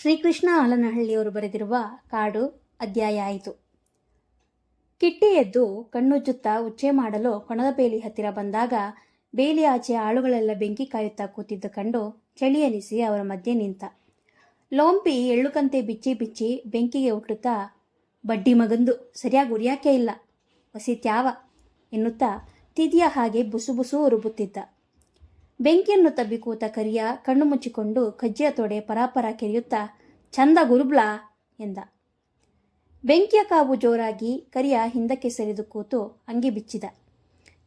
ಶ್ರೀಕೃಷ್ಣ ಆಲನಹಳ್ಳಿಯವರು ಬರೆದಿರುವ ಕಾಡು ಅಧ್ಯಾಯ ಆಯಿತು. ಕಿಟ್ಟಿ ಎದ್ದು ಕಣ್ಣುಜ್ಜುತ್ತಾ ಉಚ್ಚೆ ಮಾಡಲು ಕೊಣದ ಬೇಲಿ ಹತ್ತಿರ ಬಂದಾಗ ಬೇಲಿ ಆಚೆ ಆಳುಗಳೆಲ್ಲ ಬೆಂಕಿ ಕಾಯುತ್ತಾ ಕೂತಿದ್ದ ಕಂಡು ಚಳಿ ಅನಿಸಿ ಅವರ ಮಧ್ಯೆ ನಿಂತ. ಲೋಂಪಿ ಎಳ್ಳುಕಂತೆ ಬಿಚ್ಚಿ ಬಿಚ್ಚಿ ಬೆಂಕಿಗೆ ಹುಟ್ಟುತ್ತಾ ಬಡ್ಡಿ ಮಗಂದು, ಸರಿಯಾಗಿ ಉರಿಯಾಕೆ ಇಲ್ಲ ಹೊಸಿತ್ಯಾವ ಎನ್ನುತ್ತಾ ತಿದಿಯ ಹಾಗೆ ಬುಸು ಬುಸು ಉರುಬುತ್ತಿದ್ದ. ಬೆಂಕಿಯನ್ನು ತಬ್ಬಿ ಕೂತ ಕರಿಯ ಕಣ್ಣು ಮುಚ್ಚಿಕೊಂಡು ಕಜ್ಜಿಯ ತೊಡೆ ಪರಾಪರ ಕೆರೆಯುತ್ತಾ, ಚಂದ ಗುರುಬ್ಲಾ ಎಂದ. ಬೆಂಕಿಯ ಕಾವು ಜೋರಾಗಿ ಕರಿಯ ಹಿಂದಕ್ಕೆ ಸರಿದು ಕೂತು ಅಂಗಿ ಬಿಚ್ಚಿದ.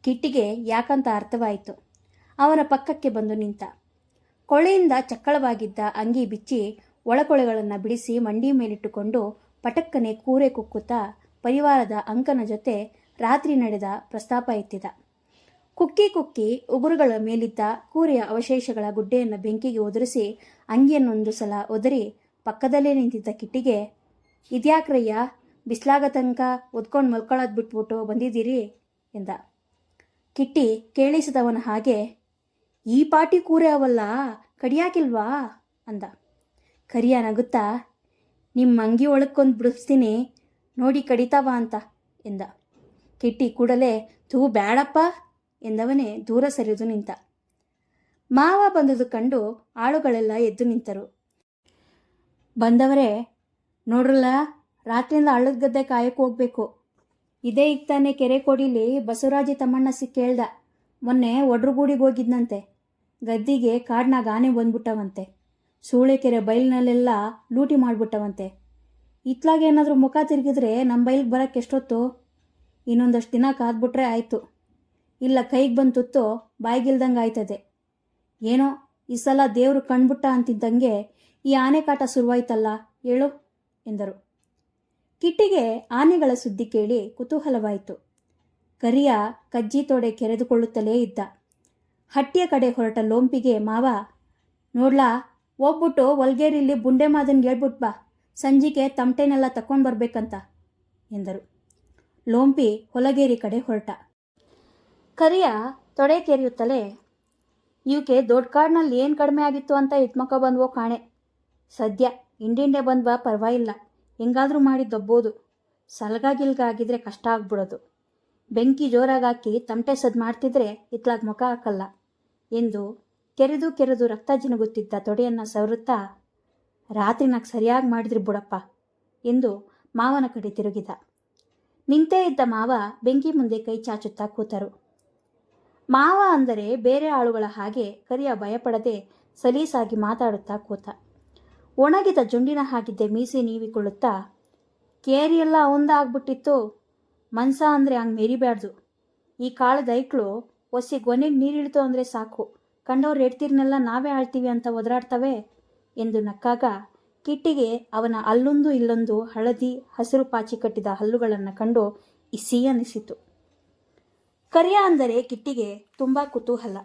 ಕಿಟ್ಟಿಗೆ ಯಾಕಂತ ಅರ್ಥವಾಯಿತು. ಅವನ ಪಕ್ಕಕ್ಕೆ ಬಂದು ನಿಂತ. ಕೊಳೆಯಿಂದ ಚಕ್ಕಳವಾಗಿದ್ದ ಅಂಗಿ ಬಿಚ್ಚಿ ಒಳಕೊಳೆಗಳನ್ನು ಬಿಡಿಸಿ ಮಂಡಿ ಮೇಲಿಟ್ಟುಕೊಂಡು ಪಟಕ್ಕನೆ ಕೂರೆ ಕುಕ್ಕುತ್ತಾ ಪರಿವಾರದ ಅಂಕನ ಜೊತೆ ರಾತ್ರಿ ನಡೆದ ಪ್ರಸ್ತಾಪ ಎತ್ತಿದ. ಕುಕ್ಕಿ ಕುಕ್ಕಿ ಉಗುರುಗಳ ಮೇಲಿದ್ದ ಕೂರೆಯ ಅವಶೇಷಗಳ ಗುಡ್ಡೆಯನ್ನು ಬೆಂಕಿಗೆ ಒದರಿಸಿ ಅಂಗಿಯನ್ನೊಂದು ಸಲ ಒದರಿ ಪಕ್ಕದಲ್ಲೇ ನಿಂತಿದ್ದ ಕಿಟ್ಟಿಗೆ, ಇದ್ಯಾಕ್ರಯ್ಯ, ಬಿಸ್ಲಾಗ ತನಕ ಒದ್ಕೊಂಡು ಮಲ್ಕೊಳ್ಳೋದು ಬಿಟ್ಬಿಟ್ಟು ಬಂದಿದ್ದೀರಿ ಎಂದ. ಕಿಟ್ಟಿ ಕೇಳಿಸಿದವನ ಹಾಗೆ, ಈ ಪಾಟಿ ಕೂರೆ ಅವಲ್ಲ, ಕಡಿಯಾಕಿಲ್ವಾ ಅಂದ. ಕರಿಯ ನಗುತ್ತಾ ನಿಮ್ಮ ಅಂಗಿ ಒಳಕ್ಕೊಂದು ಬಿಡಿಸ್ತೀನಿ, ನೋಡಿ ಕಡಿತಾವ ಅಂತ ಎಂದ. ಕಿಟ್ಟಿ ಕೂಡಲೇ ತೂ ಬ್ಯಾಡಪ್ಪ ಎಂದವನೇ ದೂರ ಸರಿದು ನಿಂತ. ಮಾವ ಬಂದದು ಕಂಡು ಆಳುಗಳೆಲ್ಲ ಎದ್ದು ನಿಂತರು. ಬಂದವರೇ, ನೋಡ್ರಲ್ಲ, ರಾತ್ರಿಯಿಂದ ಹಳ್ಳದ ಗದ್ದೆ ಕಾಯಕ್ಕೆ ಹೋಗ್ಬೇಕು. ಇದೇ ಈಗ ತಾನೇ ಕೆರೆ ಕೊಡಿಲಿ ಬಸವರಾಜಿ ತಮ್ಮಣ್ಣ ಸಿಕ್ಕೇಳ್ದ ಮೊನ್ನೆ ಒಡ್ರುಗೂಡಿಗೆ ಹೋಗಿದ್ನಂತೆ. ಗದ್ದಿಗೆ ಕಾಡ್ನಾಗ ಆನೆ ಬಂದ್ಬಿಟ್ಟವಂತೆ. ಸೂಳೆಕೆರೆ ಬೈಲಿನಲ್ಲೆಲ್ಲ ಲೂಟಿ ಮಾಡಿಬಿಟ್ಟವಂತೆ. ಇತ್ಲಾಗೇನಾದರೂ ಮುಖ ತಿರುಗಿದ್ರೆ ನಮ್ಮ ಬೈಲಿಗೆ ಬರೋಕ್ಕೆ ಎಷ್ಟೊತ್ತು? ಇನ್ನೊಂದಷ್ಟು ದಿನ ಕಾದ್ಬಿಟ್ರೆ ಆಯಿತು. ಇಲ್ಲ ಕೈಗೆ ಬಂದು ತುತ್ತು ಬಾಯಿಗಿಲ್ದಂಗೆ ಆಯ್ತದೆ. ಏನೋ ಈ ಸಲ ದೇವರು ಕಣ್ಬಿಟ್ಟ ಅಂತಿದ್ದಂಗೆ ಈ ಆನೆ ಕಾಟ ಶುರುವಾಯ್ತಲ್ಲ ಹೇಳು ಎಂದರು. ಕಿಟ್ಟಿಗೆ ಆನೆಗಳ ಸುದ್ದಿ ಕೇಳಿ ಕುತೂಹಲವಾಯಿತು. ಕರಿಯ ಕಜ್ಜಿ ತೊಡೆ ಕೆರೆದುಕೊಳ್ಳುತ್ತಲೇ ಇದ್ದ. ಹಟ್ಟಿಯ ಕಡೆ ಹೊರಟ ಲೋಂಪಿಗೆ ಮಾವ, ನೋಡ್ಲಾ, ಹೋಗ್ಬಿಟ್ಟು ಒಲ್ಗೇರಿಲಿ ಬುಂಡೆ ಮಾದನ್ ಹೇಳ್ಬಿಟ್ ಬಾ, ಸಂಜಿಗೆ ತಮಟೆನೆಲ್ಲ ತಕೊಂಡು ಬರ್ಬೇಕಂತ ಎಂದರು. ಲೋಂಪಿ ಹೊಲಗೇರಿ ಕಡೆ ಹೊರಟ. ಕರಿಯ ತೊಡೆ ಕೆರೆಯುತ್ತಲೇ ಇವಕ್ಕೆ ದೊಡ್ಡ ಕಾಡಿನಲ್ಲಿ ಏನು ಕಡಿಮೆ ಆಗಿತ್ತು ಅಂತ ಇಟ್ಮಕ ಬಂದ್ವೋ ಕಾಣೆ. ಸದ್ಯ ಇಂಡಿಂಡೆ ಬಂದ್ವಾ ಪರವಾಗಿಲ್ಲ. ಹೆಂಗಾದರೂ ಮಾಡಿ ದಬ್ಬೋದು. ಸಲಗಾಗಿಲ್ಗ ಆಗಿದ್ರೆ ಕಷ್ಟ ಆಗ್ಬಿಡೋದು. ಬೆಂಕಿ ಜೋರಾಗಿ ಹಾಕಿ ತಮಟೆ ಸದ್ ಮಾಡ್ತಿದ್ರೆ ಇತ್ಲಾಗ ಮುಖ ಹಾಕಲ್ಲ. ಎಂದು ಕೆರೆದು ಕೆರೆದು ರಕ್ತ ಜಿನುಗುತ್ತಿದ್ದ ತೊಡೆಯನ್ನು ಸವರುತ್ತಾ, ರಾತ್ರಿ ನಾಕ್ ಸರಿಯಾಗಿ ಮಾಡಿದ್ರಿ ಬುಡಪ್ಪ ಎಂದು ಮಾವನ ಕಡೆ ತಿರುಗಿದ. ನಿಂತೇ ಇದ್ದ ಮಾವ ಬೆಂಕಿ ಮುಂದೆ ಕೈ ಚಾಚುತ್ತಾ ಕೂತರು. ಮಾವ ಅಂದರೆ ಬೇರೆ ಆಳುಗಳ ಹಾಗೆ ಕರಿಯ ಭಯಪಡದೆ ಸಲೀಸಾಗಿ ಮಾತಾಡುತ್ತಾ ಕೂತ. ಒಣಗಿದ ಜುಂಡಿನ ಹಾಗಿದ್ದೆ ಮೀಸೆ ನೀವಿಕೊಳ್ಳುತ್ತಾ, ಕೇರಿಯೆಲ್ಲ ಅವಂದ ಆಗ್ಬಿಟ್ಟಿತ್ತು ಮನ್ಸ ಅಂದರೆ ಹಂಗೆ ಮೆರಿಬ್ಯಾಡ್ದು. ಈ ಕಾಳದ ಐಕ್ಳು ಒಸಿ ಗೊನೆಗೆ ನೀರಿಳಿತು ಅಂದರೆ ಸಾಕು. ಕಂಡವ್ರು ಎಡ್ತೀರ್ನೆಲ್ಲ ನಾವೇ ಆಳ್ತೀವಿ ಅಂತ ಒದರಾಡ್ತವೆ? ಎಂದು ನಕ್ಕಾಗ ಕಿಟ್ಟಿಗೆ ಅವನ ಅಲ್ಲೊಂದು ಇಲ್ಲೊಂದು ಹಳದಿ ಹಸಿರು ಪಾಚಿ ಕಟ್ಟಿದ ಹಲ್ಲುಗಳನ್ನು ಕಂಡು ಇಸಿ ಅನಿಸಿತು ಕರಿಯ ಅಂದರೆ ಕಿಟ್ಟಿಗೆ ತುಂಬ ಕುತೂಹಲ.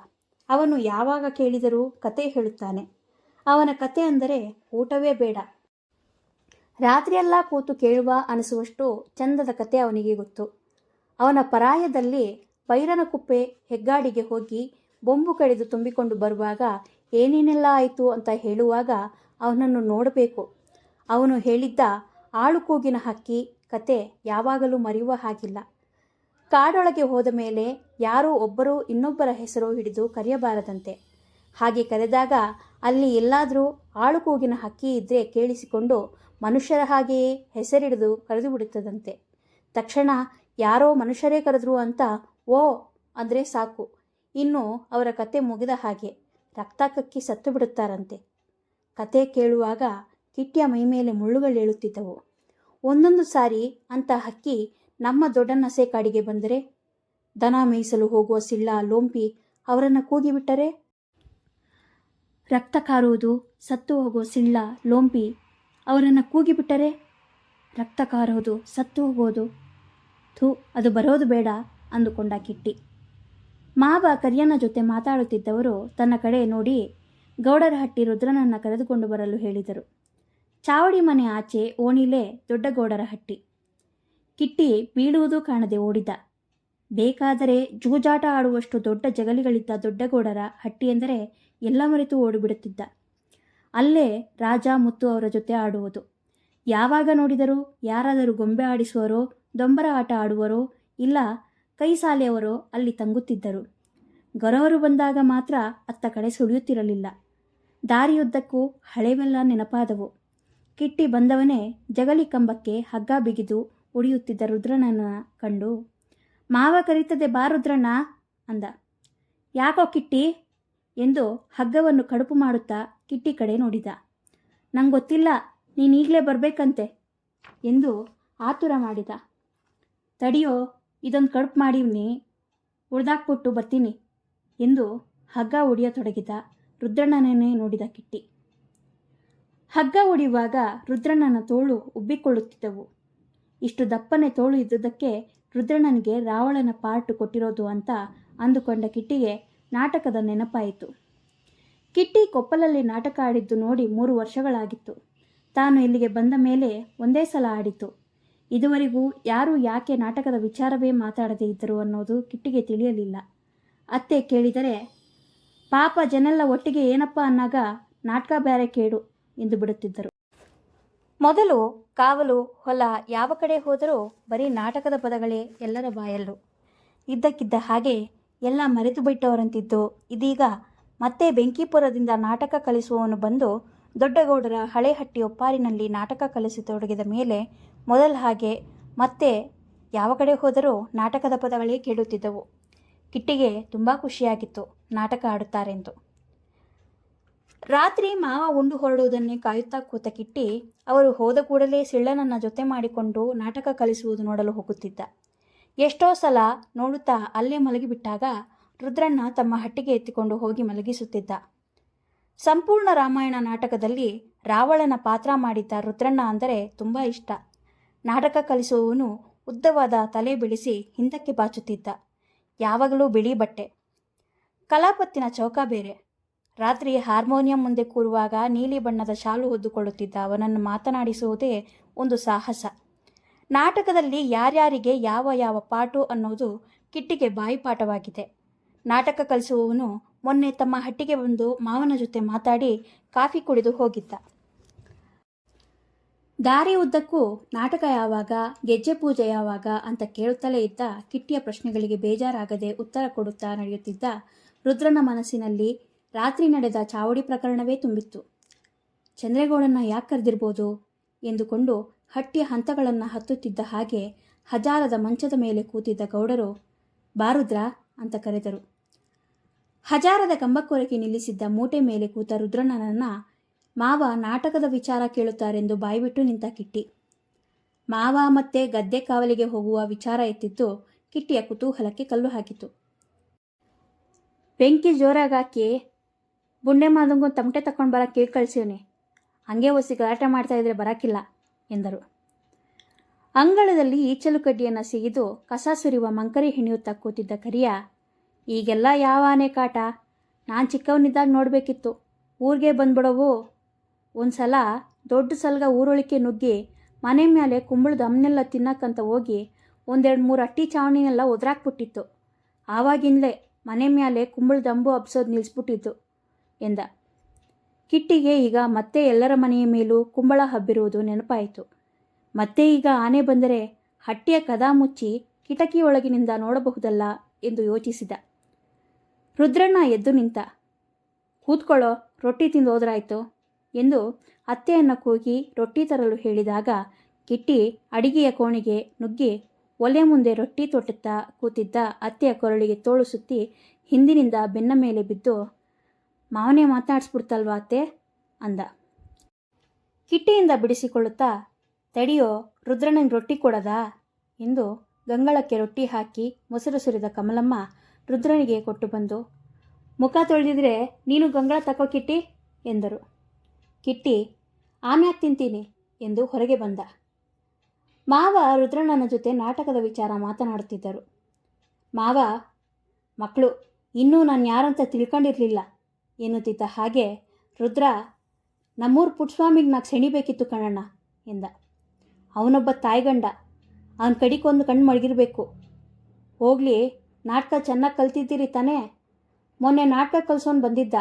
ಅವನು ಯಾವಾಗ ಕೇಳಿದರೂ ಕತೆ ಹೇಳುತ್ತಾನೆ. ಅವನ ಕತೆ ಅಂದರೆ ಊಟವೇ ಬೇಡ. ರಾತ್ರಿಯೆಲ್ಲ ಕೂತು ಕೇಳುವ ಅನಿಸುವಷ್ಟು ಚಂದದ ಕತೆ ಅವನಿಗೆ ಗೊತ್ತು. ಅವನ ಪರಾಯದಲ್ಲಿ ಪೈರನ ಕುಪ್ಪೆ ಹೆಗ್ಗಾಡಿಗೆ ಹೋಗಿ ಬೊಂಬು ಕಡಿದು ತುಂಬಿಕೊಂಡು ಬರುವಾಗ ಏನೇನೆಲ್ಲ ಆಯಿತು ಅಂತ ಹೇಳುವಾಗ ಅವನನ್ನು ನೋಡಬೇಕು. ಅವನು ಹೇಳಿದ್ದ ಆಳು ಕೂಗಿನ ಹಕ್ಕಿ ಕತೆ ಯಾವಾಗಲೂ ಮರೆಯುವ ಹಾಗಿಲ್ಲ. ಕಾಡೊಳಗೆ ಹೋದ ಮೇಲೆ ಯಾರೋ ಒಬ್ಬರು ಇನ್ನೊಬ್ಬರ ಹೆಸರು ಹಿಡಿದು ಕರೆಯಬಾರದಂತೆ. ಹಾಗೆ ಕರೆದಾಗ ಅಲ್ಲಿ ಎಲ್ಲಾದರೂ ಆಳು ಕೂಗಿನ ಹಕ್ಕಿ ಇದ್ದರೆ ಕೇಳಿಸಿಕೊಂಡು ಮನುಷ್ಯರ ಹಾಗೆಯೇ ಹೆಸರಿಡಿದು ಕರೆದು ಬಿಡುತ್ತದಂತೆ ತಕ್ಷಣ ಯಾರೋ ಮನುಷ್ಯರೇ ಕರೆದ್ರು ಅಂತ, ಓ, ಅಂದರೆ ಸಾಕು. ಇನ್ನು ಅವರ ಕತೆ ಮುಗಿದ ಹಾಗೆ ರಕ್ತ ಕಕ್ಕಿ ಸತ್ತು ಬಿಡುತ್ತಾರಂತೆ. ಕತೆ ಕೇಳುವಾಗ ಕಿಟ್ಟಿಯ ಮೈಮೇಲೆ ಮುಳ್ಳುಗಳೇಳುತ್ತಿದ್ದವು ಒಂದೊಂದು ಸಾರಿ ಅಂತ ಹಕ್ಕಿ ನಮ್ಮ ದೊಡ್ಡನಸೆ ಕಾಡಿಗೆ ಬಂದರೆ ದನ ಮೇಯಿಸಲು ಹೋಗುವ ಸಿಳ್ಳ ಲೋಂಪಿ ಅವರನ್ನು ಕೂಗಿಬಿಟ್ಟರೆ? ರಕ್ತ ಕಾರುವುದು, ಸತ್ತು ಹೋಗುವ ಸಿಳ್ಳ ಲೋಂಪಿ ಅವರನ್ನು ಕೂಗಿಬಿಟ್ಟರೆ? ರಕ್ತ ಕಾರುವುದು, ಸತ್ತು ಹೋಗೋದು ಥೂ, ಅದು ಬರೋದು ಬೇಡ ಅಂದುಕೊಂಡ ಕಿಟ್ಟಿ. ಮಾವ ಕರಿಯನ ಜೊತೆ ಮಾತಾಡುತ್ತಿದ್ದವರು ತನ್ನ ಕಡೆ ನೋಡಿ ಗೌಡರ ಹಟ್ಟಿ ರುದ್ರನನ್ನು ಕರೆದುಕೊಂಡು ಬರಲು ಹೇಳಿದರು. ಚಾವಡಿ ಮನೆ ಆಚೆ ಓಣಿಲೆ ದೊಡ್ಡಗೌಡರ ಹಟ್ಟಿ. ಕಿಟ್ಟಿ ಬೀಳುವುದು ಕಾಣದೆ ಓಡಿದ. ಬೇಕಾದರೆ ಜೂಜಾಟ ಆಡುವಷ್ಟು ದೊಡ್ಡ ಜಗಲಿಗಳಿದ್ದ ದೊಡ್ಡಗೌಡರ ಹಟ್ಟಿ ಎಂದರೆ ಎಲ್ಲ ಮರೆತು ಓಡಿಬಿಡುತ್ತಿದ್ದ. ಅಲ್ಲೇ ರಾಜ ಮುತ್ತು ಅವರ ಜೊತೆ ಆಡುವುದು. ಯಾವಾಗ ನೋಡಿದರೂ ಯಾರಾದರೂ ಗೊಂಬೆ ಆಡಿಸುವರೋ ದೊಂಬರ ಆಟ ಆಡುವರೋ, ಇಲ್ಲ ಕೈ ಸಾಲೆಯವರೋ ಅಲ್ಲಿ ತಂಗುತ್ತಿದ್ದರು. ಗೊರವರು ಬಂದಾಗ ಮಾತ್ರ ಅತ್ತ ಕಡೆ ಸುಳಿಯುತ್ತಿರಲಿಲ್ಲ. ದಾರಿಯುದ್ದಕ್ಕೂ ಹಳೆವೆಲ್ಲ ನೆನಪಾದವು. ಕಿಟ್ಟಿ ಬಂದವನೇ ಜಗಲಿ ಕಂಬಕ್ಕೆ ಹಗ್ಗ ಬಿಗಿದು ಉಡಿಯುತ್ತಿದ್ದ ರುದ್ರನನ್ನು ಕಂಡು, ಮಾವ ಕರೀತದೆ ಬಾ ರುದ್ರಣ್ಣ ಅಂದ. ಯಾಕೋ ಕಿಟ್ಟಿ? ಎಂದು ಹಗ್ಗವನ್ನು ಕಡುಪು ಮಾಡುತ್ತಾ ಕಿಟ್ಟಿ ಕಡೆ ನೋಡಿದ. ನಂಗೆ ಗೊತ್ತಿಲ್ಲ ನೀನು ಈಗಲೇ ಬರಬೇಕಂತೆ ಎಂದು ಆತುರ ಮಾಡಿದ. ತಡಿಯೋ, ಇದೊಂದು ಕಡುಪು ಮಾಡಿವ್ನಿ ಉಳ್ದಾಕ್ಬಿಟ್ಟು ಬರ್ತೀನಿ ಎಂದು ಹಗ್ಗ ಒಡೆಯತೊಡಗಿದ ರುದ್ರಣ್ಣನೇ ನೋಡಿದ ಕಿಟ್ಟಿ. ಹಗ್ಗ ಒಡೆಯುವಾಗ ರುದ್ರಣ್ಣನ ತೋಳು ಉಬ್ಬಿಕೊಳ್ಳುತ್ತಿದ್ದವು. ಇಷ್ಟು ದಪ್ಪನೆ ತೋಳು ಇದ್ದುದಕ್ಕೆ ರುದ್ರಣ್ಣನಿಗೆ ರಾವಣನ ಪಾರ್ಟ್ ಕೊಟ್ಟಿರೋದು ಅಂತ ಅಂದುಕೊಂಡ ಕಿಟ್ಟಿಗೆ ನಾಟಕದ ನೆನಪಾಯಿತು. ಕಿಟ್ಟಿ ಕೊಪ್ಪಲಲ್ಲಿ ನಾಟಕ ಆಡಿದ್ದು ನೋಡಿ ಮೂರು ವರ್ಷಗಳಾಗಿತ್ತು. ತಾನು ಇಲ್ಲಿಗೆ ಬಂದ ಮೇಲೆ ಒಂದೇ ಸಲ ಆಡಿತು. ಇದುವರೆಗೂ ಯಾರು ಯಾಕೆ ನಾಟಕದ ವಿಚಾರವೇ ಮಾತಾಡದೇ ಇದ್ದರು ಅನ್ನೋದು ಕಿಟ್ಟಿಗೆ ತಿಳಿಯಲಿಲ್ಲ. ಅತ್ತೆ ಕೇಳಿದರೆ, ಪಾಪ ಜನೆಲ್ಲ ಒಟ್ಟಿಗೆ ಏನಪ್ಪ ಅನ್ನಾಗ ನಾಟಕ ಬೇರೆ ಕೇಡು ಎಂದು ಬಿಡುತ್ತಿದ್ದರು. ಮೊದಲು ಕಾವಲು, ಹೊಲ ಯಾವ ಕಡೆ ಹೋದರೂ ಬರೀ ನಾಟಕದ ಪದಗಳೇ ಎಲ್ಲರ ಬಾಯಲ್ಲು. ಇದ್ದಕ್ಕಿದ್ದ ಹಾಗೆ ಎಲ್ಲ ಮರೆತು ಬಿಟ್ಟವರಂತಿದ್ದು ಇದೀಗ ಮತ್ತೆ ಬೆಂಕಿಪುರದಿಂದ ನಾಟಕ ಕಲಿಸುವವನು ಬಂದು ದೊಡ್ಡಗೌಡರ ಹಳೆಹಟ್ಟಿ ಒಪ್ಪಾರಿನಲ್ಲಿ ನಾಟಕ ಕಲಿಸತೊಡಗಿದ ಮೇಲೆ ಮೊದಲ ಹಾಗೆ ಮತ್ತೆ ಯಾವ ಕಡೆ ಹೋದರೂ ನಾಟಕದ ಪದಗಳೇ ಕೇಳುತ್ತಿದ್ದವು. ಕಿಟ್ಟಿಗೆ ತುಂಬ ಖುಷಿಯಾಗಿತ್ತು ನಾಟಕ ಆಡುತ್ತಾರೆಂದು. ರಾತ್ರಿ ಮಾವ ಉಂಡು ಹೊರಡುವುದನ್ನೇ ಕಾಯುತ್ತಾ ಕೂತ ಕಿಟ್ಟಿ ಅವರು ಹೋದ ಕೂಡಲೇ ಸಿಳ್ಳನನ್ನ ಜೊತೆ ಮಾಡಿಕೊಂಡು ನಾಟಕ ಕಲಿಸುವುದು ನೋಡಲು ಹೋಗುತ್ತಿದ್ದ. ಎಷ್ಟೋ ಸಲ ನೋಡುತ್ತಾ ಅಲ್ಲೇ ಮಲಗಿಬಿಟ್ಟಾಗ ರುದ್ರಣ್ಣ ತಮ್ಮ ಹಟ್ಟಿಗೆ ಎತ್ತಿಕೊಂಡು ಹೋಗಿ ಮಲಗಿಸುತ್ತಿದ್ದ. ಸಂಪೂರ್ಣ ರಾಮಾಯಣ ನಾಟಕದಲ್ಲಿ ರಾವಣನ ಪಾತ್ರ ಮಾಡಿದ್ದ ರುದ್ರಣ್ಣ ಅಂದರೆ ತುಂಬ ಇಷ್ಟ. ನಾಟಕ ಕಲಿಸುವವನು ಉದ್ದವಾದ ತಲೆ ಬಿಡಿಸಿ ಹಿಂದಕ್ಕೆ ಬಾಚುತ್ತಿದ್ದ. ಯಾವಾಗಲೂ ಬಿಳಿ ಬಟ್ಟೆ. ಕಲಾಪತ್ತಿನ ಚೌಕ ಬೇರೆ. ರಾತ್ರಿ ಹಾರ್ಮೋನಿಯಂ ಮುಂದೆ ಕೂರುವಾಗ ನೀಲಿ ಬಣ್ಣದ ಶಾಲು ಹೊದ್ದುಕೊಳ್ಳುತ್ತಿದ್ದ ಅವನನ್ನು ಮಾತನಾಡಿಸುವುದೇ ಒಂದು ಸಾಹಸ. ನಾಟಕದಲ್ಲಿ ಯಾರ್ಯಾರಿಗೆ ಯಾವ ಯಾವ ಪಾಠು ಅನ್ನೋದು ಕಿಟ್ಟಿಗೆ ಬಾಯಿಪಾಠವಾಗಿದೆ. ನಾಟಕ ಕಲಿಸುವವನು ಮೊನ್ನೆ ತಮ್ಮ ಹಟ್ಟಿಗೆ ಬಂದು ಮಾವನ ಜೊತೆ ಮಾತಾಡಿ ಕಾಫಿ ಕುಡಿದು ಹೋಗಿದ್ದ. ದಾರಿ ಉದ್ದಕ್ಕೂ ನಾಟಕ ಯಾವಾಗ, ಗೆಜ್ಜೆ ಪೂಜೆ ಯಾವಾಗ ಅಂತ ಕೇಳುತ್ತಲೇ ಇದ್ದ ಕಿಟ್ಟಿಯ ಪ್ರಶ್ನೆಗಳಿಗೆ ಬೇಜಾರಾಗದೆ ಉತ್ತರ ಕೊಡುತ್ತಾ ನಡೆಯುತ್ತಿದ್ದ ರುದ್ರನ ಮನಸ್ಸಿನಲ್ಲಿ ರಾತ್ರಿ ನಡೆದ ಚಾವಡಿ ಪ್ರಕರಣವೇ ತುಂಬಿತ್ತು. ಚಂದ್ರೇಗೌಡನ ಯಾಕೆ ಕರೆದಿರ್ಬೋದು? ಎಂದುಕೊಂಡು ಹಟ್ಟಿಯ ಹಂತಗಳನ್ನು ಹತ್ತುತ್ತಿದ್ದ ಹಾಗೆ ಹಜಾರದ ಮಂಚದ ಮೇಲೆ ಕೂತಿದ್ದ ಗೌಡರು, ಬಾರುದ್ರ? ಅಂತ ಕರೆದರು. ಹಜಾರದ ಕಂಬಕ್ಕೊರಕೆ ನಿಲ್ಲಿಸಿದ್ದ ಮೂಟೆ ಮೇಲೆ ಕೂತ ರುದ್ರಣ್ಣನನ್ನ ಮಾವ ನಾಟಕದ ವಿಚಾರ ಕೇಳುತ್ತಾರೆಂದು ಬಾಯ್ಬಿಟ್ಟು ನಿಂತ ಕಿಟ್ಟಿ. ಮಾವ ಮತ್ತೆ ಗದ್ದೆ ಕಾವಲಿಗೆ ಹೋಗುವ ವಿಚಾರ ಎತ್ತಿದ್ದು ಕಿಟ್ಟಿಯ ಕುತೂಹಲಕ್ಕೆ ಕಲ್ಲು ಹಾಕಿತು ಬೆಂಕಿ ಜೋರಾಗಾಕಿ ಬುಂಡೆ ಮಾದಂಗೂ ತಮಟೆ ತಕೊಂಡು ಬರಕ್ಕೆ ಕೇಳಿ ಕಳ್ಸೀವ್ನಿ. ಹಂಗೆ ಒಸಿ ಗಲಾಟೆ ಮಾಡ್ತಾ ಇದ್ರೆ ಬರಕ್ಕಿಲ್ಲ ಎಂದರು. ಅಂಗಳದಲ್ಲಿ ಈಚಲು ಕಡ್ಡಿಯನ್ನು ಸಿಗಿದು ಕಸ ಸುರಿಯುವ ಮಂಕರಿ ಹಿಣಿಯುತ್ತಾ ಕೂತಿದ್ದ ಕರಿಯ, ಈಗೆಲ್ಲ ಯಾವ ಆನೆ ಕಾಟ? ನಾನು ಚಿಕ್ಕವನಿದ್ದಾಗ ನೋಡಬೇಕಿತ್ತು. ಊರಿಗೆ ಬಂದ್ಬಿಡವು? ಒಂದು ಸಲ ದೊಡ್ಡ ಸಲ್ಗ ಊರೊಳಿಕೆ ನುಗ್ಗಿ ಮನೆ ಮೇಲೆ ಕುಂಬಳದ ಅಮ್ಮನೆಲ್ಲ ತಿನ್ನಕ್ಕಂತ ಹೋಗಿ ಒಂದೆರಡು ಮೂರು ಅಟ್ಟಿ ಚಾವಣಿನೆಲ್ಲ ಒದ್ರಾಕ್ಬಿಟ್ಟಿತ್ತು. ಆವಾಗಿಂದಲೇ ಮನೆ ಮೇಲೆ ಕುಂಬಳದ ಅಂಬು ಹಬ್ಸೋದು ಎಂದ. ಕಿಟ್ಟಿಗೆ ಈಗ ಮತ್ತೆ ಎಲ್ಲರ ಮನೆಯ ಮೇಲೂ ಕುಂಬಳ ಹಬ್ಬಿರುವುದು ನೆನಪಾಯಿತು. ಮತ್ತೆ ಈಗ ಆನೆ ಬಂದರೆ ಹಟ್ಟಿಯ ಕದ ಮುಚ್ಚಿ ಕಿಟಕಿಯೊಳಗಿನಿಂದ ನೋಡಬಹುದಲ್ಲ ಎಂದು ಯೋಚಿಸಿದ. ರುದ್ರಣ್ಣ ಎದ್ದು ನಿಂತ, ಕೂತ್ಕೊಳ್ಳೋ, ರೊಟ್ಟಿ ತಿಂದು ಹೋದ್ರಾಯ್ತು ಎಂದು ಅತ್ತೆಯನ್ನು ಕೂಗಿ ರೊಟ್ಟಿ ತರಲು ಹೇಳಿದಾಗ ಕಿಟ್ಟಿ ಅಡಿಗೆಯ ಕೋಣೆಗೆ ನುಗ್ಗಿ ಒಲೆ ಮುಂದೆ ರೊಟ್ಟಿ ತೊಟ್ಟುತ್ತಾ ಕೂತಿದ್ದ ಅತ್ತೆಯ ಕೊರಳಿಗೆ ತೋಳು ಸುತ್ತಿ ಹಿಂದಿನಿಂದ ಬೆನ್ನ ಮೇಲೆ ಬಿದ್ದು ಮಾವನೇ ಮಾತನಾಡಿಸ್ಬಿಡ್ತಲ್ವಾ ಅತ್ತೆ? ಅಂದ. ಕಿಟ್ಟಿಯಿಂದ ಬಿಡಿಸಿಕೊಳ್ಳುತ್ತಾ, ತಡಿಯೋ, ರುದ್ರನಿಗೆ ರೊಟ್ಟಿ ಕೊಡದಾ? ಎಂದು ಗಂಗಳಕ್ಕೆ ರೊಟ್ಟಿ ಹಾಕಿ ಮೊಸರು ಸುರಿದ ಕಮಲಮ್ಮ ರುದ್ರನಿಗೆ ಕೊಟ್ಟು ಬಂದು, ಮುಖ ತೊಳೆದಿದ್ರೆ ನೀನು ಗಂಗಳ ತಕೋ ಕಿಟ್ಟಿ? ಎಂದರು. ಕಿಟ್ಟಿ, ಆಮ್ಯಾಕ್ ತಿಂತೀನಿ ಎಂದು ಹೊರಗೆ ಬಂದ. ಮಾವ ರುದ್ರಣ್ಣನ ಜೊತೆ ನಾಟಕದ ವಿಚಾರ ಮಾತನಾಡುತ್ತಿದ್ದರು. ಮಾವ, ಮಕ್ಕಳು, ಇನ್ನೂ ನಾನು ಯಾರಂತ ತಿಳ್ಕೊಂಡಿರಲಿಲ್ಲ. ಎನ್ನುತ್ತಿದ್ದ ಹಾಗೆ ರುದ್ರ, ನಮ್ಮೂರು ಪುಟ್ಸ್ವಾಮಿಗೆ ನಾಲ್ಕು ಸೆಣಿಬೇಕಿತ್ತು ಕಣಣ್ಣ ಎಂದ. ಅವನೊಬ್ಬ ತಾಯ್ಗಂಡ ಅವನ ಕಡಿಕೊಂದು ಕಣ್ಣು ಮಡಗಿರಬೇಕು. ಹೋಗಲಿ, ನಾಟಕ ಚೆನ್ನಾಗಿ ಕಲ್ತಿದ್ದೀರಿ ತಾನೇ. ಮೊನ್ನೆ ನಾಟಕ ಕಲ್ಸೋನು ಬಂದಿದ್ದ.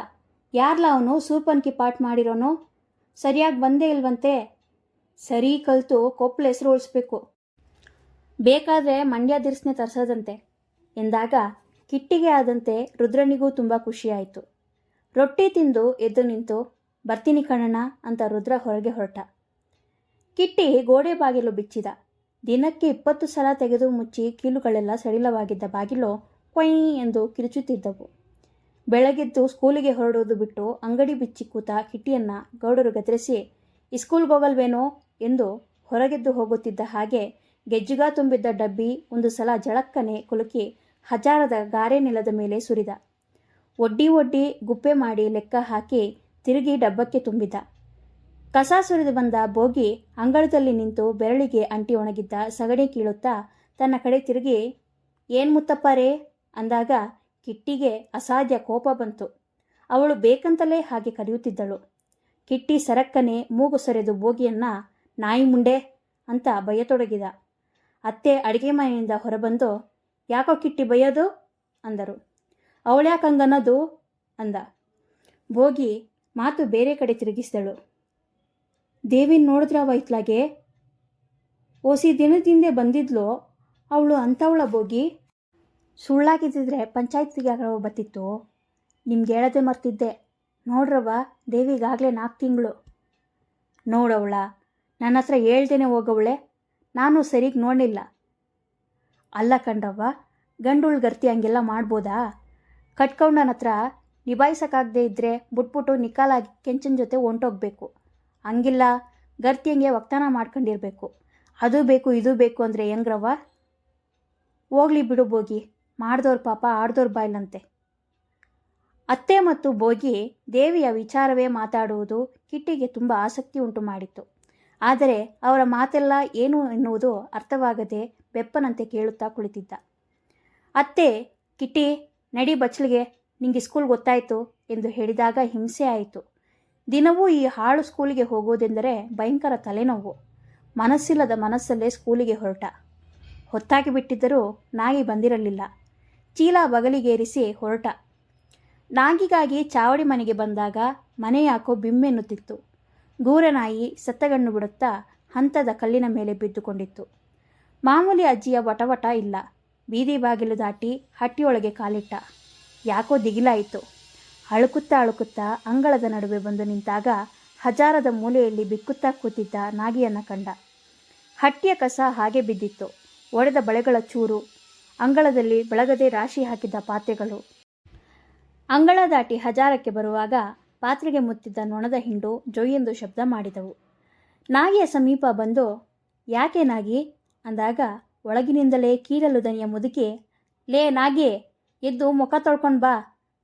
ಯಾರ್ಲ ಅವನು ಸೂಪನ್ಕಿ ಪಾಠ ಮಾಡಿರೋನು? ಸರಿಯಾಗಿ ಬಂದೇ ಇಲ್ವಂತೆ. ಸರಿ ಕಲಿತು ಕೊಪ್ಪಳ ಹೆಸರು ಉಳಿಸ್ಬೇಕು. ಬೇಕಾದರೆ ಮಂಡ್ಯ ದಿರ್ಸ್ನೆ ತರಿಸೋದಂತೆ ಎಂದಾಗ ಕಿಟ್ಟಿಗೆ ಆದಂತೆ ರುದ್ರನಿಗೂ ತುಂಬ ಖುಷಿಯಾಯಿತು ರೊಟ್ಟಿ ತಿಂದು ಎದ್ದು ನಿಂತು, ಬರ್ತೀನಿ ಕಣಣ್ಣ ಅಂತ ರುದ್ರ ಹೊರಗೆ ಹೊರಟ. ಕಿಟ್ಟಿ ಗೋಡೆ ಬಾಗಿಲು ಬಿಚ್ಚಿದ. ದಿನಕ್ಕೆ ಇಪ್ಪತ್ತು ಸಲ ತೆಗೆದು ಮುಚ್ಚಿ ಕೀಲುಗಳೆಲ್ಲ ಸಡಿಲವಾಗಿದ್ದ ಬಾಗಿಲು ಕೊಯ್ ಎಂದು ಕಿರುಚುತ್ತಿದ್ದವು. ಬೆಳಗಿದ್ದು ಸ್ಕೂಲಿಗೆ ಹೊರಡೋದು ಬಿಟ್ಟು ಅಂಗಡಿ ಬಿಚ್ಚಿ ಕೂತ ಕಿಟ್ಟಿಯನ್ನ ಗೌಡರು ಗದರಿಸಿ ಇಸ್ಕೂಲ್ಗೆ ಹೋಗಲ್ವೇನೋ ಎಂದು ಹೊರಗೆದ್ದು ಹೋಗುತ್ತಿದ್ದ ಹಾಗೆ ಗೆಜ್ಜುಗ ತುಂಬಿದ್ದ ಡಬ್ಬಿ ಒಂದು ಸಲ ಜಳಕ್ಕನೆ ಕುಲುಕಿ ಹಜಾರದ ಗಾರೆ ನೆಲದ ಮೇಲೆ ಸುರಿದ. ಒಡ್ಡಿ ಒಡ್ಡಿ ಗುಪ್ಪೆ ಮಾಡಿ ಲೆಕ್ಕ ಹಾಕಿ ತಿರುಗಿ ಡಬ್ಬಕ್ಕೆ ತುಂಬಿದ. ಕಸ ಸುರಿದು ಬಂದ ಬೋಗಿ ಅಂಗಳದಲ್ಲಿ ನಿಂತು ಬೆರಳಿಗೆ ಅಂಟಿ ಒಣಗಿದ್ದ ಸಗಣಿ ಕೀಳುತ್ತಾ ತನ್ನ ಕಡೆ ತಿರುಗಿ, ಏನ್ ಮುತ್ತಪ್ಪರೇ ಅಂದಾಗ ಕಿಟ್ಟಿಗೆ ಅಸಾಧ್ಯ ಕೋಪ ಬಂತು. ಅವಳು ಬೇಕಂತಲೇ ಹಾಗೆ ಕರೆಯುತ್ತಿದ್ದಳು. ಕಿಟ್ಟಿ ಸರಕ್ಕನೆ ಮೂಗು ಸೊರೆದು ಬೋಗಿಯನ್ನ ನಾಯಿ ಮುಂಡೆ ಅಂತ ಬಯತೊಡಗಿದ. ಅತ್ತೆ ಅಡಿಗೆ ಮನೆಯಿಂದ ಹೊರಬಂದು, ಯಾಕೋ ಕಿಟ್ಟಿ ಬಯ್ಯೋದು ಅಂದರು. ಅವಳ್ಯಾಕಂಗನ್ನೋದು ಅಂದ. ಭೋಗಿ ಮಾತು ಬೇರೆ ಕಡೆ ತಿರುಗಿಸಿದಳು. ದೇವಿನ ನೋಡಿದ್ರವ ಇತ್ಲಾಗೆ, ಓಸಿ ದಿನದಿಂದೆ ಬಂದಿದ್ಲು, ಅವಳು ಅಂಥವಳ ಭೋಗಿ. ಸುಳ್ಳಾಗಿದ್ದಿದ್ರೆ ಪಂಚಾಯತ್ಗೆ ಬತ್ತಿತ್ತು ನಿಮ್ಗೆ ಹೇಳದೆ ಮರ್ತಿದ್ದೆ. ನೋಡ್ರವ್ವ, ದೇವಿಗಾಗಲೇ ನಾಲ್ಕು ತಿಂಗಳು. ನೋಡವಳ ನನ್ನ ಹತ್ರ ಹೇಳ್ದೇನೆ ಹೋಗವಳೆ. ನಾನು ಸರಿಗೆ ನೋಡಲಿಲ್ಲ. ಅಲ್ಲ ಕಂಡವ್ವ ಗಂಡುಳ್ ಗರ್ತಿ ಹಂಗೆಲ್ಲ ಮಾಡ್ಬೋದಾ? ಕಟ್ಕೊಂಡನ ಹತ್ರ ನಿಭಾಯಿಸೋಕ್ಕಾಗದೇ ಇದ್ದರೆ ಬಿಟ್ಬಿಟ್ಟು ನಿಕಾಲಾಗಿ ಕೆಂಚನ ಜೊತೆ ಹೊಂಟೋಗ್ಬೇಕು. ಹಂಗಿಲ್ಲ, ಗರ್ತಿ ಹಂಗೆ ವಕ್ತಾನ ಮಾಡ್ಕೊಂಡಿರ್ಬೇಕು. ಅದು ಬೇಕು, ಇದು ಬೇಕು ಅಂದರೆ ಹೆಂಗ್ರವ್ವ ಹೋಗ್ಲಿ ಬಿಡು ಬೋಗಿ ಮಾಡ್ದವ್ರ ಪಾಪ ಆಡ್ದವ್ರ ಬಾಯ್ಲಂತೆ. ಅತ್ತೆ ಮತ್ತು ಬೋಗಿ ದೇವಿಯ ವಿಚಾರವೇ ಮಾತಾಡುವುದು ಕಿಟ್ಟಿಗೆ ತುಂಬ ಆಸಕ್ತಿ ಉಂಟು ಮಾಡಿತ್ತು. ಆದರೆ ಅವರ ಮಾತೆಲ್ಲ ಏನು ಎನ್ನುವುದು ಅರ್ಥವಾಗದೆ ಬೆಪ್ಪನಂತೆ ಕೇಳುತ್ತಾ ಕುಳಿತಿದ್ದ. ಅತ್ತೆ, ಕಿಟ್ಟಿ ನಡಿ ಬಚ್ಚಲಿಗೆ, ನಿಂಗೆ ಸ್ಕೂಲ್ ಗೊತ್ತಾಯಿತು ಎಂದು ಹೇಳಿದಾಗ ಹಿಂಸೆ ಆಯಿತು. ದಿನವೂ ಈ ಹಾಳು ಸ್ಕೂಲಿಗೆ ಹೋಗೋದೆಂದರೆ ಭಯಂಕರ ತಲೆನೋವು. ಮನಸ್ಸಿಲ್ಲದ ಮನಸ್ಸಲ್ಲೇ ಸ್ಕೂಲಿಗೆ ಹೊರಟ. ಹೊತ್ತಾಗಿ ಬಿಟ್ಟಿದ್ದರೂ ನಾಗಿ ಬಂದಿರಲಿಲ್ಲ. ಚೀಲ ಬಗಲಿಗೇರಿಸಿ ಹೊರಟ. ನಾಗಿಗಾಗಿ ಚಾವಡಿ ಮನೆಗೆ ಬಂದಾಗ ಮನೆ ಯಾಕೋ ಬಿಮ್ಮೆನ್ನುತ್ತಿತ್ತು ಗೂರನಾಯಿ ಸತ್ತಗಣ್ಣು ಬಿಡುತ್ತಾ ಹಂತದ ಕಲ್ಲಿನ ಮೇಲೆ ಬಿದ್ದುಕೊಂಡಿತ್ತು. ಮಾಮೂಲಿ ಅಜ್ಜಿಯ ವಟವಟ ಇಲ್ಲ. ಬೀದಿ ಬಾಗಿಲು ದಾಟಿ ಹಟ್ಟಿಯೊಳಗೆ ಕಾಲಿಟ್ಟ. ಯಾಕೋ ದಿಗಿಲಾಯಿತು. ಅಳುಕುತ್ತಾ ಅಳುಕುತ್ತಾ ಅಂಗಳದ ನಡುವೆ ಬಂದು ನಿಂತಾಗ ಹಜಾರದ ಮೂಲೆಯಲ್ಲಿ ಬಿಕ್ಕುತ್ತಾ ಕೂತಿದ್ದ ನಾಗಿಯನ್ನು ಕಂಡ. ಹಟ್ಟಿಯ ಕಸ ಹಾಗೆ ಬಿದ್ದಿತ್ತು. ಒಡೆದ ಬಳೆಗಳ ಚೂರು, ಅಂಗಳದಲ್ಲಿ ಬೆಳಗದೆ ರಾಶಿ ಹಾಕಿದ್ದ ಪಾತ್ರೆಗಳು. ಅಂಗಳ ದಾಟಿ ಹಜಾರಕ್ಕೆ ಬರುವಾಗ ಪಾತ್ರೆಗೆ ಮುತ್ತಿದ್ದ ನೊಣದ ಹಿಂಡು ಜೊಯ್ಯೆಂದು ಶಬ್ದ ಮಾಡಿದವು. ನಾಗಿಯ ಸಮೀಪ ಬಂದು, ಯಾಕೆ ನಾಗಿ? ಅಂದಾಗ ಒಳಗಿನಿಂದಲೇ ಕೀರಲು ದನಿಯ ಮುದುಕಿ, ಲೇ ನಾಗೇ, ಎದ್ದು ಮುಖ ತೊಳ್ಕೊಂಡು ಬಾ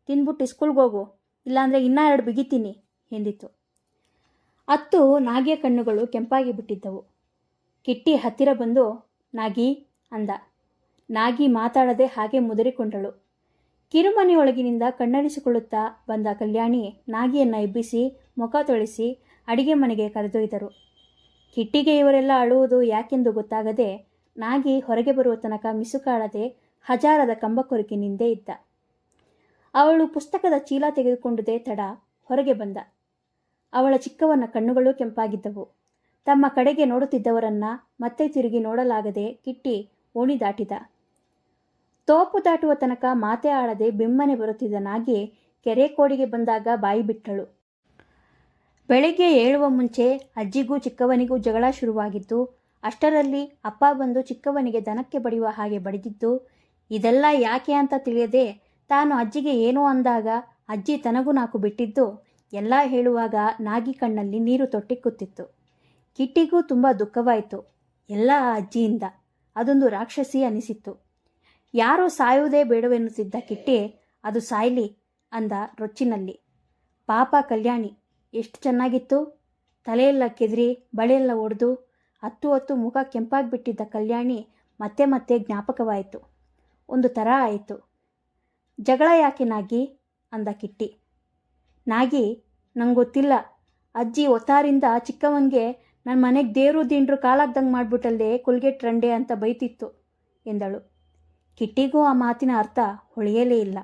ತಿಂದ್ಬಿಟ್ಟು ಸ್ಕೂಲ್ಗೆ ಹೋಗು, ಇಲ್ಲಾಂದರೆ ಇನ್ನೂ ಎರಡು ಬಿಗಿತೀನಿ, ಎಂದಿತು. ಅತ್ತು ನಾಗಿಯ ಕಣ್ಣುಗಳು ಕೆಂಪಾಗಿ ಬಿಟ್ಟಿದ್ದವು. ಕಿಟ್ಟಿ ಹತ್ತಿರ ಬಂದು, ನಾಗಿ, ಅಂದ. ನಾಗಿ ಮಾತಾಡದೆ ಹಾಗೆ ಮುದುರಿಕೊಂಡಳು. ಕಿರುಮನೆಯೊಳಗಿನಿಂದ ಕಣ್ಣರಿಸಿಕೊಳ್ಳುತ್ತಾ ಬಂದ ಕಲ್ಯಾಣಿ ನಾಗಿಯನ್ನು ಎಬ್ಬಿಸಿ, ಮುಖ ತೊಳಿಸಿ ಅಡಿಗೆ ಮನೆಗೆ ಕರೆದೊಯ್ದರು. ಕಿಟ್ಟಿಗೆ ಇವರೆಲ್ಲ ಅಳುವುದು ಯಾಕೆಂದು ಗೊತ್ತಾಗದೆ ನಾಗಿ ಹೊರಗೆ ಬರುವ ತನಕ ಮಿಸುಕಾಡದೆ ಹಜಾರದ ಕಂಬಕೊರಕಿನಿಂದೇ ಇದ್ದ. ಅವಳು ಪುಸ್ತಕದ ಚೀಲ ತೆಗೆದುಕೊಂಡುದೇ ತಡ ಹೊರಗೆ ಬಂದ. ಅವಳ ಚಿಕ್ಕವನ ಕಣ್ಣುಗಳು ಕೆಂಪಾಗಿದ್ದವು. ತಮ್ಮ ಕಡೆಗೆ ನೋಡುತ್ತಿದ್ದವರನ್ನ ಮತ್ತೆ ತಿರುಗಿ ನೋಡಲಾಗದೆ ಕಿಟ್ಟಿ ಓಣಿ ದಾಟಿದ. ತೋಪು ದಾಟುವ ತನಕ ಮಾತೆ ಆಡದೆ ಬಿಮ್ಮನೆ ಬರುತ್ತಿದ್ದ ನಾಗಿ ಕೆರೆ ಕೋಡಿಗೆ ಬಂದಾಗ ಬಾಯಿ ಬಿಟ್ಟಳು. ಬೆಳಿಗ್ಗೆ ಏಳುವ ಮುಂಚೆ ಅಜ್ಜಿಗೂ ಚಿಕ್ಕವನಿಗೂ ಜಗಳ ಶುರುವಾಗಿದ್ದು ಅಷ್ಟರಲ್ಲಿ ಅಪ್ಪ ಬಂದು ಚಿಕ್ಕವನಿಗೆ ದನಕ್ಕೆ ಬಡಿಯುವ ಹಾಗೆ ಬಡಿದಿದ್ದು, ಇದೆಲ್ಲ ಯಾಕೆ ಅಂತ ತಿಳಿಯದೆ ತಾನು ಅಜ್ಜಿಗೆ ಏನೋ ಅಂದಾಗ ಅಜ್ಜಿ ತನಗೂ ನಾಕು ಬಿಟ್ಟಿದ್ದು, ಎಲ್ಲ ಹೇಳುವಾಗ ನಾಗಿ ಕಣ್ಣಲ್ಲಿ ನೀರು ತೊಟ್ಟಿಕ್ಕುತ್ತಿತ್ತು. ಕಿಟ್ಟಿಗೂ ತುಂಬ ದುಃಖವಾಯಿತು, ಎಲ್ಲ ಆ ಅಜ್ಜಿಯಿಂದ. ಅದೊಂದು ರಾಕ್ಷಸಿ ಅನಿಸಿತ್ತು. ಯಾರೋ ಸಾಯುವುದೇ ಬೇಡವೆನ್ನುತ್ತಿದ್ದ ಕಿಟ್ಟಿ, ಅದು ಸಾಯ್ಲಿ ಅಂದ ರೊಚ್ಚಿನಲ್ಲಿ. ಪಾಪ ಕಲ್ಯಾಣಿ, ಎಷ್ಟು ಚೆನ್ನಾಗಿತ್ತು. ತಲೆಯೆಲ್ಲ ಕೆದ್ರಿ ಬಳೆಯೆಲ್ಲ ಒಡೆದು ಹತ್ತು ಹತ್ತು ಮುಖ ಕೆಂಪಾಗಿಬಿಟ್ಟಿದ್ದ ಕಲ್ಯಾಣಿ ಮತ್ತೆ ಮತ್ತೆ ಜ್ಞಾಪಕವಾಯಿತು. ಒಂದು ಥರ ಆಯಿತು. ಜಗಳ ಯಾಕೆ ನಾಗಿ? ಅಂದ ಕಿಟ್ಟಿ. ನಾಗಿ ಗೊತ್ತಿಲ್ಲ ಅಜ್ಜಿ ಒತ್ತಾರಿಂದ ಚಿಕ್ಕವನಿಗೆ ನನ್ನ ಮನೆಗೆ ದೇವರು ದಿಂಡ್ರು ಕಾಲಾಗ್ದಂಗೆ ಮಾಡ್ಬಿಟ್ಟಲ್ಲದೆ ಕುಲ್ಗೆಟ್ ರಂಡೆ ಅಂತ ಬೈತಿತ್ತು ಎಂದಳು. ಕಿಟ್ಟಿಗೂ ಆ ಮಾತಿನ ಅರ್ಥ ಹೊಳೆಯಲೇ ಇಲ್ಲ.